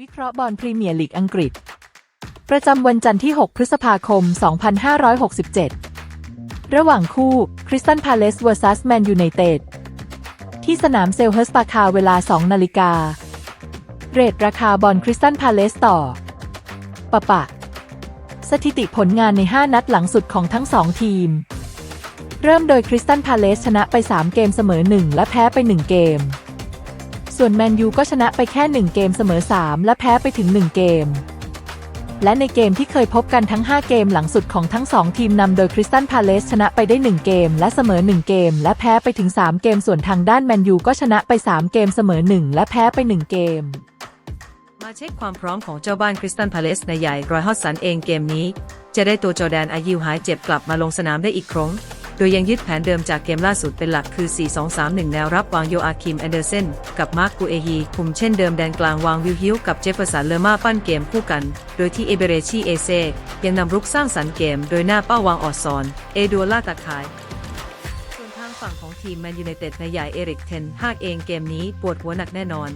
วิเคราะห์บอลพรีเมียร์ลีกอังกฤษ ประจำวันจันทร์ที่ 6 พฤษภาคม 2567 ระหว่างคู่คริสตันพาเลส vs แมนยูไนเต็ดที่สนามเซลเฮิร์สปาคาเวลา 2 นาฬิกา เรทราคาบอลคริสตันพาเลสต่อปะปะ สถิติผลงานใน 5 นัดหลังสุดของทั้ง 2 ทีม เริ่มโดยคริสตันพาเลสชนะไป 3 เกมเสมอ 1 และแพ้ไป 1 เกม ส่วนแมนยูก็ชนะไปแค่ 1 เกมเสมอ 3 และแพ้ไปถึง 1 เกม และในเกมที่เคยพบกันทั้ง 5 เกมหลังสุดของทั้ง 2 ทีมนำโดยคริสตันพาเลสชนะไปได้ 1 เกม และเสมอ 1 เกม และแพ้ไปถึง 3 เกมส่วนทางด้านแมนยูก็ชนะไป 3 เกมเสมอ 1 และแพ้ไป 1 เกมมาเช็คความพร้อมของเจ้าบ้านคริสตันพาเลสในใหญ่รอยฮอตสันเองเกมนี้ จะได้ตัวจอแดนอายิวหายเจ็บกลับมาลงสนามได้อีกครั้ง ดยยังยึดแผนเดิมจากเกมล่าสุดเป็นหลักคือ 4-2-3-1 แนวรับวางโยอาคิมแอนเดอร์เซนกับมาร์กกูเอฮีคุมเช่นเดิมแดนกลางวางวิลฮิวกับเจฟเฟอร์สันเลอร์มาปั้นเกมคู่กัน โดยที่เอเบเรชีเอเซยังนำรุกสร้างสรรค์เกม โดยหน้าเป้าวางออดซอน เอดัวล่าตะขายส่วนทางฝั่งของทีมแมนยูไนเต็ดในใหญ่เอริกเทนฮากเองเกมนี้ปวดหัวหนักแน่นอน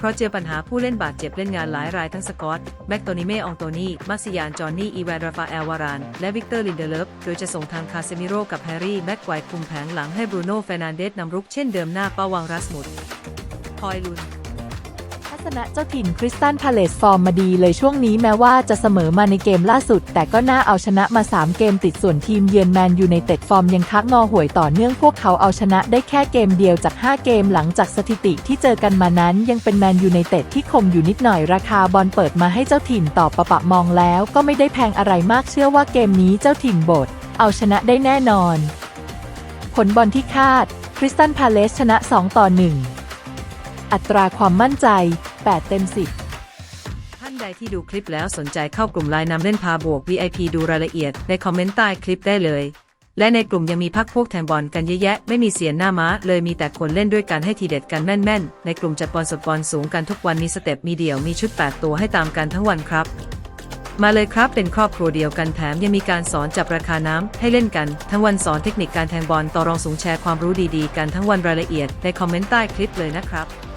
เพราะเจอปัญหาผู้เล่นบาดเจ็บเล่นงานหลายรายทั้งสกอต แม็กโตนิเมอองโตนีมาซิยาน จอห์นนี่ อีแวนราฟาเอลวาราน และวิกเตอร์ลินเดเลฟ โดยจะส่งทางคาเซมิโรกับแฮร์รี่ แม็กไกวคุมแผงหลังให้บรูโน่เฟรนันเดสนำรุกเช่นเดิมหน้าเป้าวางรัสมุดคอยลุน ทัศนะเจ้าถิ่นคริสตันพาเลสฟอร์มมาดีเลยช่วงนี้แม้ว่าจะเสมอมาในเกมล่าสุด แต่ก็น่าเอาชนะมา 3 เกมติดส่วนทีมเยือนแมนยูไนเต็ดฟอร์มยังคักงอห่วยต่อเนื่องพวกเขาเอาชนะได้แค่เกมเดียวจาก 5 เกมหลังจากสถิติที่เจอกันมานั้น ยังเป็นแมนยูไนเต็ดที่คงอยู่นิดหน่อยราคาบอลเปิดมาให้เจ้าถิ่นต่อประปะมองแล้ว ก็ไม่ได้แพงอะไรมากเชื่อว่าเกมนี้เจ้าถิ่นบทเอาชนะได้แน่นอน ผลบอลที่คาดคริสตันพาเลสชนะ 2 ต่อ 1 อัตราความมั่นใจ 8 เต็ม 10 ท่านใดที่ดูคลิปแล้วสนใจเข้ากลุ่มไลน์นำเล่นพาบวก VIP ดูรายละเอียดในคอมเมนต์ใต้คลิปได้เลย และในกลุ่มยังมีพักพวกแทงบอลกันเยอะแยะ ไม่มีเสียนหน้าม้า เลยมีแต่คนเล่นด้วยกันให้ทีเด็ดกันแม่นๆ ในกลุ่มจัดบอลสดบอลสูงกันทุกวันมีสเต็ปมีเดี่ยวมีชุด 8 ตัวให้ตามกันทั้งวันครับมาเลยครับเป็นครอบครัวเดียวกันแถมยังมีการสอนจับราคาน้ำให้เล่นกัน ทั้งวันสอนเทคนิคการแทงบอลต่อรองสูงแชร์ความรู้ดีๆ กันทั้งวันรายละเอียดในคอมเมนต์ใต้คลิปเลยนะครับ